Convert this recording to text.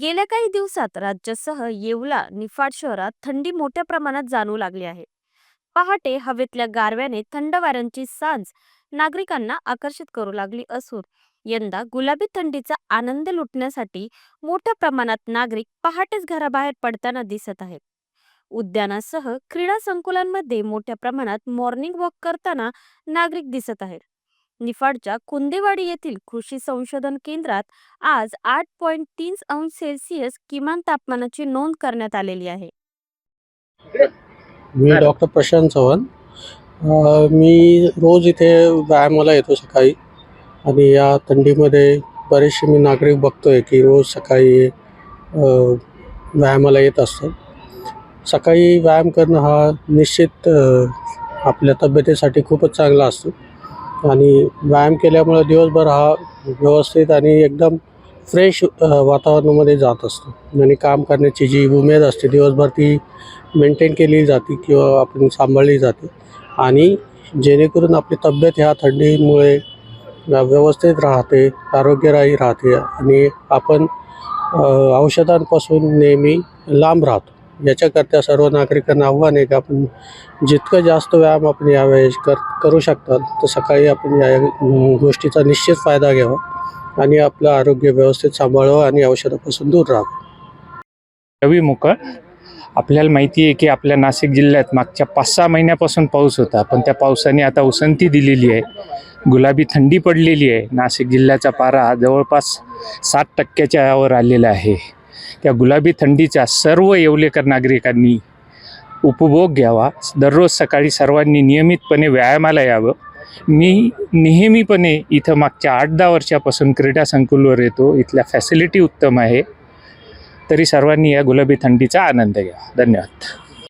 गेल्या काही दिवसात राज्यासह येवला निफाड शहरात थंडी मोठ्या प्रमाणात जाणवू लागली आहे. पहाटे हवेतल्या गारव्याने थंड वाऱ्यांची सांज नागरिकांना आकर्षित करू लागली असून यंदा गुलाबी थंडीचा आनंद लुटण्यासाठी मोठ्या प्रमाणात नागरिक पहाटेच घराबाहेर पडताना दिसत आहेत. उद्यानासह क्रीडा संकुलांमध्ये मोठ्या प्रमाणात मॉर्निंग वॉक करताना नागरिक दिसत आहेत. निफाडच्या कुंदेवाडी येथील कृषी संशोधन केंद्रात आज आठ पॉईंट तीन अंश सेल्सिअस किमान तापमानाची नोंद करण्यात आलेली आहे. मी डॉक्टर प्रशांत चव्हाण. मी रोज इथे व्यायामाला येतो सकाळी आणि या थंडीमध्ये बरेचसे मी नागरिक बघतो आहे की रोज सकाळी व्यायामाला येत असतात सकाळी व्यायाम करणं हा निश्चित आपल्या तब्येतीसाठी खूपच चांगला असतो. आणि व्यायाम केल्यामुळे दिवसभर हा व्यवस्थित आणि एकदम फ्रेश वातावरणामध्ये जात असतो. आणि काम करण्याची जी उमेद असते दिवसभर ती मेंटेन केली जाते किंवा आपण सांभाळली जाते. आणि जेणेकरून आपली तब्येत ह्या थंडीमुळे व्यवस्थित राहते आरोग्यदायी राहते आणि आपण औषधांपासून नेहमी लांब राहतो. याच्याकरता सर्व नागरिकांना आव्हान आहे की आपण जितकं जास्त व्यायाम आपण यावेळेस कर करू शकतात तर सकाळी आपण या गोष्टीचा निश्चित फायदा घ्यावा आणि आपलं आरोग्य व्यवस्थित सांभाळावं आणि औषधापासून दूर राहावं. रवी मोकळ. आपल्याला माहिती आहे की आपल्या नाशिक जिल्ह्यात मागच्या पाच सहा महिन्यापासून पाऊस होता पण त्या पावसाने आता उसंती दिलेली आहे. गुलाबी थंडी पडलेली आहे. नाशिक जिल्ह्याचा पारा जवळपास सात टक्क्याच्या वर आलेला आहे. त्या गुलाबी थंडीचा सर्व येवलेकर नागरिकांनी उपभोग घ्यावा. दररोज सकाळी सर्वांनी नियमितपणे व्यायामाला यावं. मी नेहमीपणे इथं मागच्या आठ दहा वर्षापासून क्रीडा संकुलवर येतो. इथल्या फॅसिलिटी उत्तम आहे. तरी सर्वांनी या गुलाबी थंडीचा आनंद घ्या धन्यवाद.